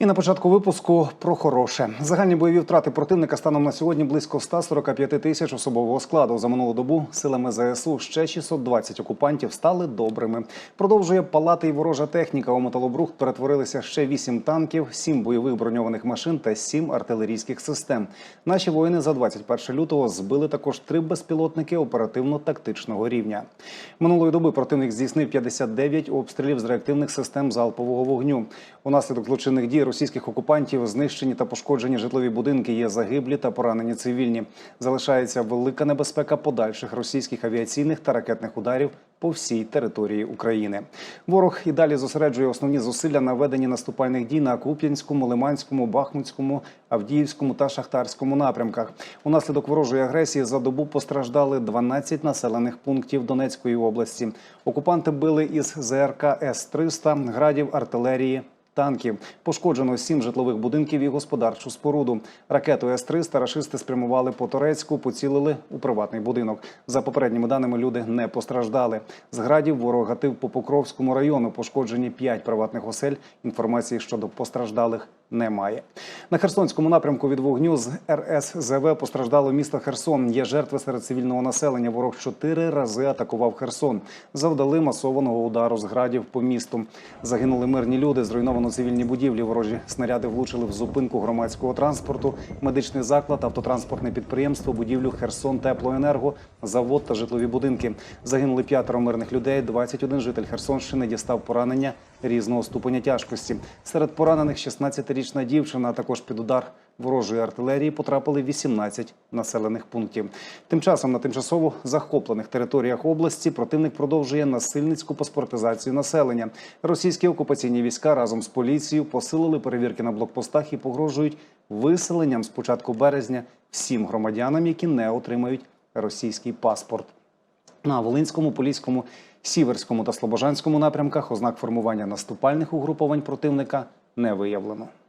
І на початку випуску про хороше. Загальні бойові втрати противника станом на сьогодні близько 145 тисяч особового складу. За минулу добу силами ЗСУ ще 620 окупантів стали добрими. Продовжує палати й ворожа техніка. У металобрухт перетворилися ще 8 танків, 7 бойових броньованих машин та 7 артилерійських систем. Наші воїни за 21 лютого збили також три безпілотники оперативно-тактичного рівня. Минулої доби противник здійснив 59 обстрілів з реактивних систем залпового вогню. Унаслідок злочинних дій російських окупантів знищені та пошкоджені житлові будинки, є загиблі та поранені цивільні. Залишається велика небезпека подальших російських авіаційних та ракетних ударів по всій території України. Ворог і далі зосереджує основні зусилля на веденні наступальних дій на Куп'янському, Лиманському, Бахмутському, Авдіївському та Шахтарському напрямках. Унаслідок ворожої агресії за добу постраждали 12 населених пунктів Донецької області. Окупанти били із ЗРК С-300, градів, артилерії. Танків пошкоджено сім житлових будинків і господарчу споруду. Ракету С-300 рашисти спрямували по Торецьку, поцілили у приватний будинок. За попередніми даними, люди не постраждали. З градів ворог гатив по Покровському району. Пошкоджені п'ять приватних осель. Інформації щодо постраждалих немає. На Херсонському напрямку від вогню з РСЗВ постраждало місто Херсон. Є жертви серед цивільного населення. Ворог чотири рази атакував Херсон. Завдали масованого удару з градів по місту. Загинули мирні люди, зруйновано цивільні будівлі. Ворожі снаряди влучили в зупинку громадського транспорту, медичний заклад, автотранспортне підприємство, будівлю Херсон Теплоенерго, завод та житлові будинки. Загинули п'ятеро мирних людей. 21 житель Херсонщини дістав поранення різного ступеня тяжкості. Серед поранених 16-річна дівчина, а також під удар ворожої артилерії потрапили 18 населених пунктів. Тим часом на тимчасово захоплених територіях області противник продовжує насильницьку паспортизацію населення. Російські окупаційні війська разом з поліцією посилили перевірки на блокпостах і погрожують виселенням з початку березня всім громадянам, які не отримають російський паспорт. На Волинському, Поліському, Сіверському та Слобожанському напрямках ознак формування наступальних угруповань противника не виявлено.